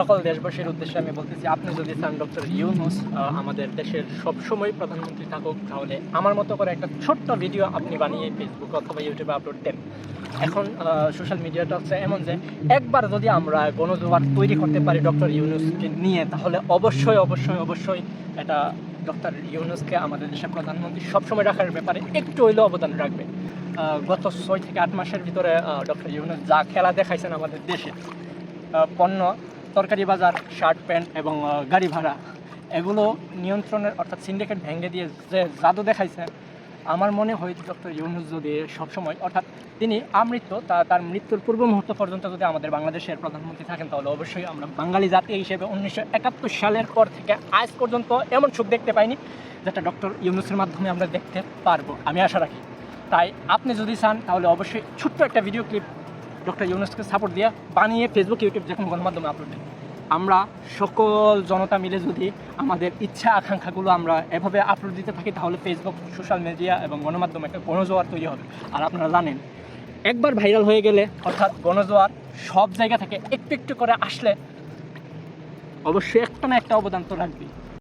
সকল দেশবাসীর উদ্দেশ্যে আমি বলতেছি, আপনি যদি চান ডক্টর ইউনুস আমাদের দেশের সবসময় প্রধানমন্ত্রী থাকুক, তাহলে আমার মতো করে একটা ছোট্ট ভিডিও আপনি বানিয়ে ফেসবুক অথবা ইউটিউবে আপলোড দেন। এখন সোশ্যাল মিডিয়াটা হচ্ছে এমন যে, একবার যদি আমরা গণজোয়ার তৈরি করতে পারি ডক্টর ইউনুসকে নিয়ে, তাহলে অবশ্যই অবশ্যই অবশ্যই এটা ডক্টর ইউনুসকে আমাদের দেশের প্রধানমন্ত্রী সবসময় রাখার ব্যাপারে একটু হইলেও অবদান রাখবে। গত ছয় থেকে আট মাসের ভিতরে ডক্টর ইউনুস যা খেলা দেখাইছেন আমাদের দেশে পণ্য তরকারি বাজার, শার্ট প্যান্ট এবং গাড়ি ভাড়া, এগুলো নিয়ন্ত্রণের অর্থাৎ সিন্ডিকেট ভেঙে দিয়ে যে জাদু দেখাইছে, আমার মনে হয় ডক্টর ইউনুস যদি সবসময়, অর্থাৎ তিনি আমৃত্যু, তা, তার মৃত্যুর পূর্ব মুহূর্ত পর্যন্ত যদি আমাদের বাংলাদেশের প্রধানমন্ত্রী থাকেন, তাহলে অবশ্যই আমরা বাঙালি জাতি হিসেবে উনিশশো একাত্তর সালের পর থেকে আজ পর্যন্ত এমন সুখ দেখতে পাইনি, যেটা ডক্টর ইউনুসের মাধ্যমে আমরা দেখতে পারব। আমি আশা রাখি। তাই আপনি যদি চান, তাহলে অবশ্যই ছোট্ট একটা ভিডিও ক্লিপ ডক্টর ইউনুসকে সাপোর্ট দিয়ে বানিয়ে ফেসবুক ইউটিউব যে কোনো গণমাধ্যমে আপলোড দিই আমরা সকল জনতা মিলে যদি আমাদের ইচ্ছা আকাঙ্ক্ষাগুলো আমরা এভাবে আপলোড দিতে থাকি, তাহলে ফেসবুক সোশ্যাল মিডিয়া এবং গণমাধ্যমে একটা গণজোয়ার তৈরি হবে। আর আপনারা জানেন, একবার ভাইরাল হয়ে গেলে অর্থাৎ গণজোয়ার সব জায়গা থেকে একটু একটু করে আসলে অবশ্যই একটা না একটা অবদান তো রাখবেই।